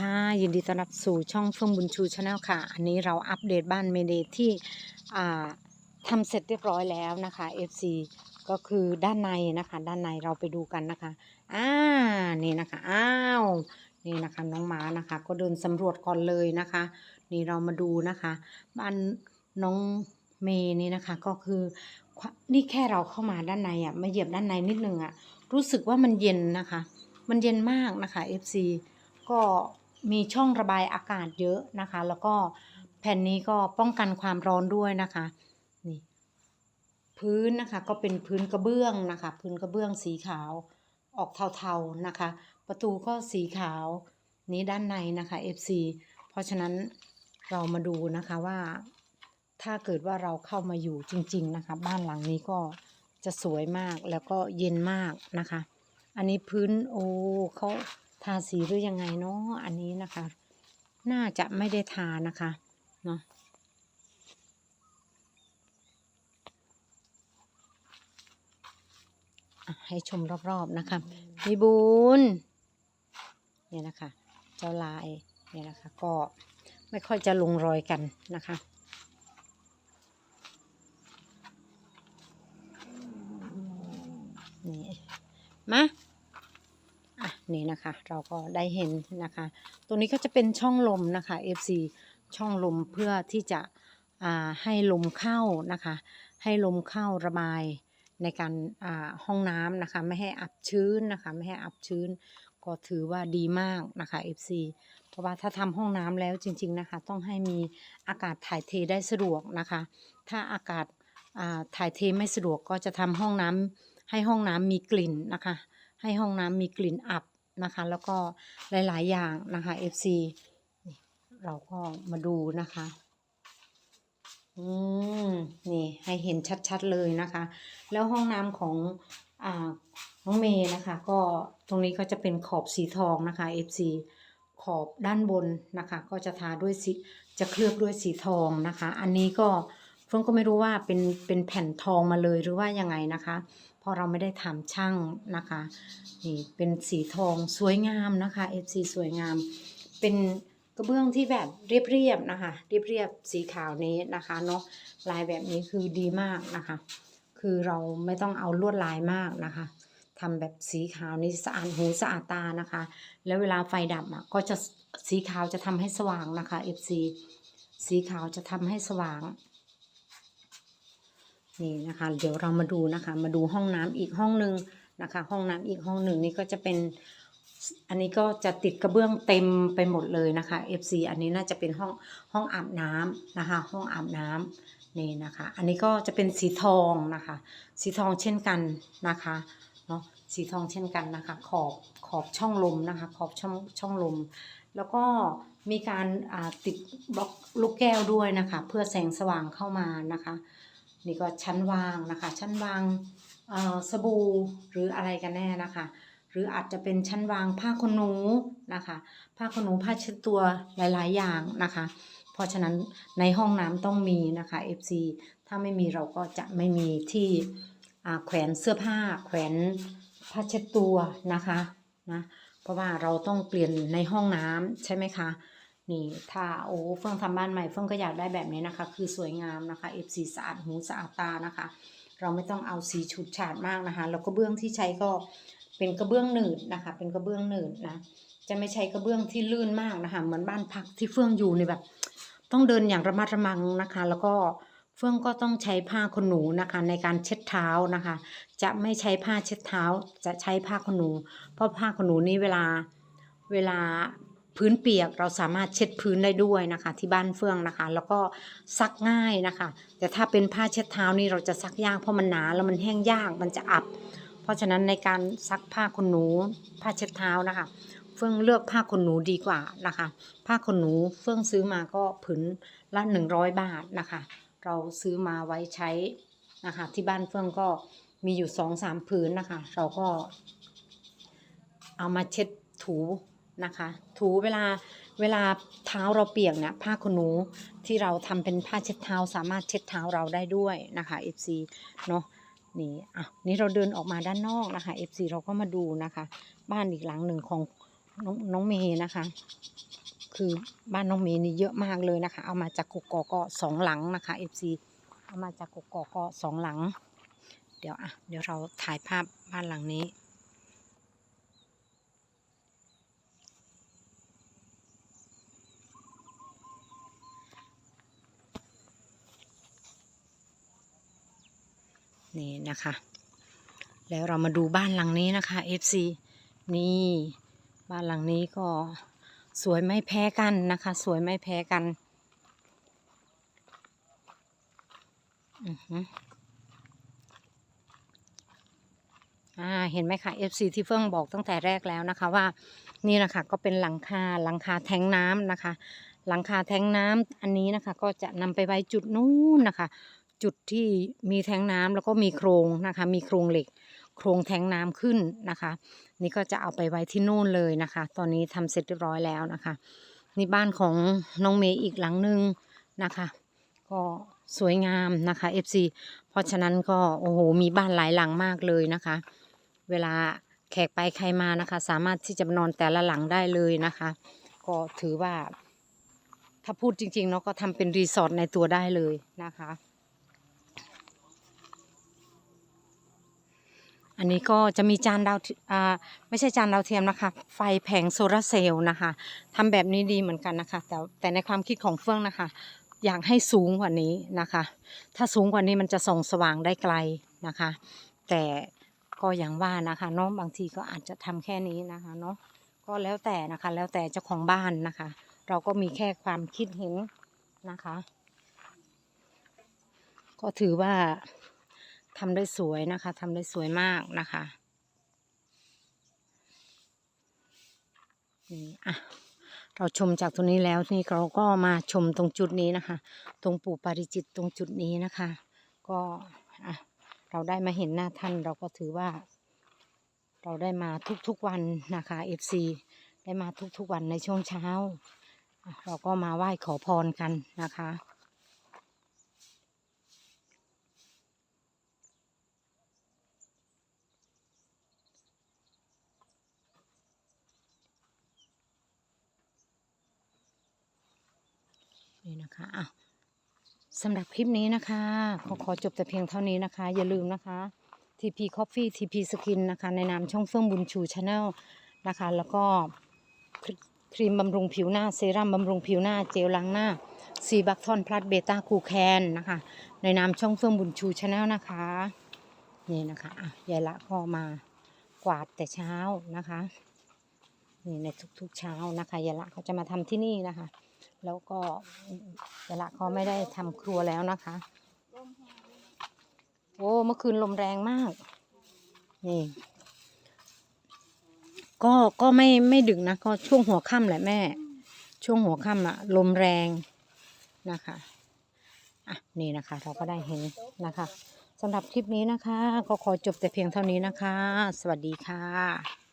ค่ะยินดีต้อนรับสู่ช่องเฟื่องบุญชูชาแนลค่ะ อันนี้เราอัปเดตบ้านเมเดที่อ่าทำเสร็จเรียบร้อยแล้วนะคะ FC ก็คือด้านในนะคะ ด้านในเราไปดูกันนะคะอ่านี่นะคะอ้าวนี่นะคะน้องหมานะคะ ก็เดินสำรวจก่อนเลยนะคะ นี่เรามาดูนะคะบ้านน้องเมย์นี่นะคะก็คือนี่แค่เราเข้ามาด้านในอะมาเหยียบด้านในนิดนึงอะรู้สึกว่ามันเย็นนะคะ มันเย็นมากนะคะ FC ก็ มีช่องระบายอากาศเยอะนะคะ แล้วก็แผ่นนี้ก็ป้องกันความร้อนด้วยนะคะนี่พื้นนะคะก็เป็นพื้นกระเบื้องนะคะ พื้นกระเบื้องสีขาวออกเทาๆนะคะ ประตูก็สีขาวนี้ด้านในนะคะ FC เพราะฉะนั้นเรามาดูนะคะว่า ถ้าเกิดว่าเราเข้ามาอยู่จริง ๆนะคะ บ้านหลังนี้ก็จะสวยมากแล้วก็เย็นมากนะคะ อันนี้พื้นโอ้เขา ทาสีหรือยังไงเนาะอันนี้นะคะ น่าจะไม่ได้ทานะคะเนาะอะให้ชมรอบๆนะคะ มีบุญเนี่ยนะคะ เจ้าลายเนี่ยนะคะ ก็ไม่ค่อยจะลงรอยกันนะคะนี่มา อะนี่นะคะเราก็ได้เห็นนะคะตรงนี้ก็จะเป็นช่องลมนะคะ FC ช่องลมเพื่อที่จะอ่าให้ลมเข้านะคะ ให้ลมเข้าระบายในการอ่าห้องน้ำนะคะ ไม่ให้อับชื้นนะคะ ไม่ให้อับชื้น ก็ถือว่าดีมากนะคะ FC เพราะว่าถ้าทำห้องน้ำแล้วจริง ๆนะคะ ต้องให้มีอากาศถ่ายเทได้สะดวกนะคะ ถ้าอากาศอ่าถ่ายเทไม่สะดวกก็จะทำห้องน้ำให้ห้องน้ำมีกลิ่นนะคะ ให้ห้องน้ำมีกลิ่นอับนะคะ แล้วก็หลาย ๆ อย่างนะคะ FC เราก็มาดูนะคะ อืม นี่ให้เห็นชัด ๆ เลยนะคะ แล้วห้องน้ำของอ่าน้องเมย์นะคะ ก็ตรงนี้ก็จะเป็นขอบสีทองนะคะ FC ขอบด้านบนนะคะ ก็จะทาด้วยสีจะเคลือบด้วยสีทองนะคะ อันนี้ก็ เฟิ่งก็ไม่รู้ว่าเป็นเป็นแผ่นทองมาเลยหรือว่ายังไงนะคะเพราะเราไม่ได้ทำช่างนะคะนี่เป็นสีทองสวยงามนะคะ FC สวยงาม เป็นกระเบื้องที่แบบเรียบๆนะคะเรียบๆสีขาวนี้นะคะเนาะลายแบบนี้คือดีมากนะคะ คือเราไม่ต้องเอาลวดลายมากนะคะทำแบบสีขาวนี้สะอาดหูสะอาดตานะคะ แล้วเวลาไฟดับอะก็จะสีขาวจะทำให้สว่างนะคะ FC สีขาวจะทำให้สว่าง นี่นะคะ เดี๋ยวเรามาดูนะคะ มาดูห้องน้ำอีกห้องหนึ่งนะคะ ห้องน้ำอีกห้องหนึ่งนี่ก็จะเป็น อันนี้ก็จะติดกระเบื้องเต็มไปหมดเลยนะคะ FC อันนี้น่าจะเป็นห้องห้องอาบน้ำนะคะ ห้องอาบน้ำนี่นะคะ อันนี้ก็จะเป็นสีทองนะคะ สีทองเช่นกันนะคะเนาะสีทองเช่นกันนะคะ ขอบขอบช่องลมนะคะ ขอบช่องช่องลม แล้วก็มีการติดบล็อกลูกแก้วด้วยนะคะ เพื่อแสงสว่างเข้ามานะคะ นี่ก็ชั้นวางนะคะ ชั้นวางสบู่หรืออะไรกันแน่นะคะ หรืออาจจะเป็นชั้นวางผ้าขนหนูนะคะ ผ้าขนหนูผ้าเช็ดตัวหลาย ๆ อย่างนะคะ เพราะฉะนั้นในห้องน้ำต้องมีนะคะ FC ถ้าไม่มีเราก็จะไม่มีที่แขวนเสื้อผ้า แขวนผ้าเช็ดตัวนะคะนะเพราะว่าเราต้องเปลี่ยนในห้องน้ำใช่ไหมคะ นี่ถ้าโอ้เฟื่องทำบ้านใหม่เฟื่องก็อยากได้แบบนี้นะคะ คือสวยงามนะคะ F4 สะอาดหูสะอาดตานะคะ เราไม่ต้องเอาสีฉูดฉาดมากนะคะ แล้วก็เบื้องที่ใช้ก็เป็นกระเบื้องหนืดนะคะ เป็นกระเบื้องหนืดนะจะไม่ใช้กระเบื้องที่ลื่นมากนะคะเหมือนบ้านพักที่เฟื่องอยู่ในแบบ ต้องเดินอย่างระมัดระวังนะคะ แล้วก็เฟื่องก็ต้องใช้ผ้าขนหนูนะคะ ในการเช็ดเท้านะคะ จะไม่ใช้ผ้าเช็ดเท้า จะใช้ผ้าขนหนู เพราะผ้าขนหนูนี้เวลาเวลา พื้นเปียกเราสามารถเช็ดพื้นได้ด้วยนะคะ ที่บ้านเฟื่องนะคะ แล้วก็ซักง่ายนะคะ แต่ถ้าเป็นผ้าเช็ดเท้านี่เราจะซักยากเพราะมันหนาแล้วมันแห้งยากมันจะอับ เพราะฉะนั้นในการซักผ้าขนหนูผ้าเช็ดเท้านะคะ เฟื่องเลือกผ้าขนหนูดีกว่านะคะ ผ้าขนหนูเฟื่องซื้อมาก็ผืนละหนึ่งร้อยบาทนะคะ เราซื้อมาไว้ใช้นะคะ ที่บ้านเฟื่องก็มีอยู่สองสามผืนนะคะ เราก็เอามาเช็ดถู นะคะ ถูเวลาเวลาเท้าเราเปียกเนี่ยผ้าขนหนูที่เราทำเป็นผ้าเช็ดเท้า สามารถเช็ดเท้าเราได้ด้วยนะคะ FC เนาะนี่อะนี่เราเดินออกมาด้านนอกนะคะ FC เราก็มาดูนะคะ บ้านอีกหลังหนึ่งของน้องน้องเมย์นะคะ คือบ้านน้องเมย์นี่เยอะมากเลยนะคะ เอามาจากกกอกก็สองหลังนะคะ FC เอามาจากกกอกก็สองหลัง เดี๋ยวอะเดี๋ยวเราถ่ายภาพบ้านหลังนี้ นี่นะคะ แล้วเรามาดูบ้านหลังนี้นะคะ FC นี่บ้านหลังนี้ก็สวยไม่แพ้กันนะคะ สวยไม่แพ้กันอือหืออ่าเห็นไหมคะ FC ที่เฟื่องบอกตั้งแต่แรกแล้วนะคะว่านี่นะคะก็เป็นหลังคาหลังคาแทงน้ำนะคะ หลังคาแทงน้ำอันนี้นะคะ ก็จะนำไปไว้จุดนู้นนะคะ จุดที่มีแทงน้ำแล้วก็มีโครงนะคะ มีโครงเหล็ก โครงแทงน้ำขึ้นนะคะ นี่ก็จะเอาไปไว้ที่นู่นเลยนะคะ ตอนนี้ทำเสร็จเรียบร้อยแล้วนะคะนี่บ้านของน้องเมย์อีกหลังหนึ่งนะคะ ก็สวยงามนะคะ FC เพราะฉะนั้นก็โอ้โหมีบ้านหลายหลังมากเลยนะคะ เวลาแขกไปใครมานะคะ สามารถที่จะนอนแต่ละหลังได้เลยนะคะ ก็ถือว่า ถ้าพูดจริงๆเนาะก็ทำเป็นรีสอร์ทในตัวได้เลยนะคะ อันนี้ก็จะมีจานดาวอ่าไม่ใช่จานดาวเทียมนะคะ ไฟแผงโซลาร์เซลล์นะคะทำแบบนี้ดีเหมือนกันนะคะ แต่แต่ในความคิดของเฟื่องนะคะ อยากให้สูงกว่านี้นะคะ ถ้าสูงกว่านี้มันจะส่องสว่างได้ไกลนะคะ แต่ก็อย่างว่านะคะเนาะบางทีก็อาจจะทำแค่นี้นะคะเนาะก็แล้วแต่นะคะ แล้วแต่เจ้าของบ้านนะคะ เราก็มีแค่ความคิดเห็นนะคะ ก็ถือว่า ทำได้สวยนะคะทำได้สวยมากนะคะนี่อะเราชมจากตรงนี้แล้วนี่เราก็มาชมตรงจุดนี้นะคะ ตรงปู่ปาริจิตตรงจุดนี้นะคะ ก็อะเราได้มาเห็นหน้าท่านเราก็ถือว่า เราได้มาทุกๆวันนะคะ FC ได้มาทุกๆวันในช่วงเช้า เราก็มาไหว้ขอพรกันนะคะ นี่นะคะอะสำหรับคลิปนี้นะคะขอขอจบแต่เพียงเท่านี้นะคะ อย่าลืมนะคะ TP Coffee TP Skin นะคะ ในนามช่องเฟื่องบุญชูชาแนลนะคะ แล้วก็ครีมบำรุงผิวหน้าเซรั่มบำรุงผิวหน้าเจลล้างหน้าซีบัคทอนพลัสเบต้าคูแคนนะคะ ในนามช่องเฟื่องบุญชูชาแนลนะคะนี่นะคะอะยายละก็มากวาดแต่เช้านะคะนี่ในทุกๆเช้านะคะยายละเขาจะมาทำที่นี่นะคะ แล้วก็ยายละเขาไม่ได้ทำครัวแล้วนะคะ โอ้เมื่อคืนลมแรงมาก นี่ ก็ก็ไม่ไม่ดึกนะ ก็ช่วงหัวค่ำแหละแม่ ช่วงหัวค่ำอะลมแรงนะคะอะนี่นะคะ เราก็ได้เห็นนะคะสำหรับคลิปนี้นะคะ ก็ขอจบแต่เพียงเท่านี้นะคะ สวัสดีค่ะ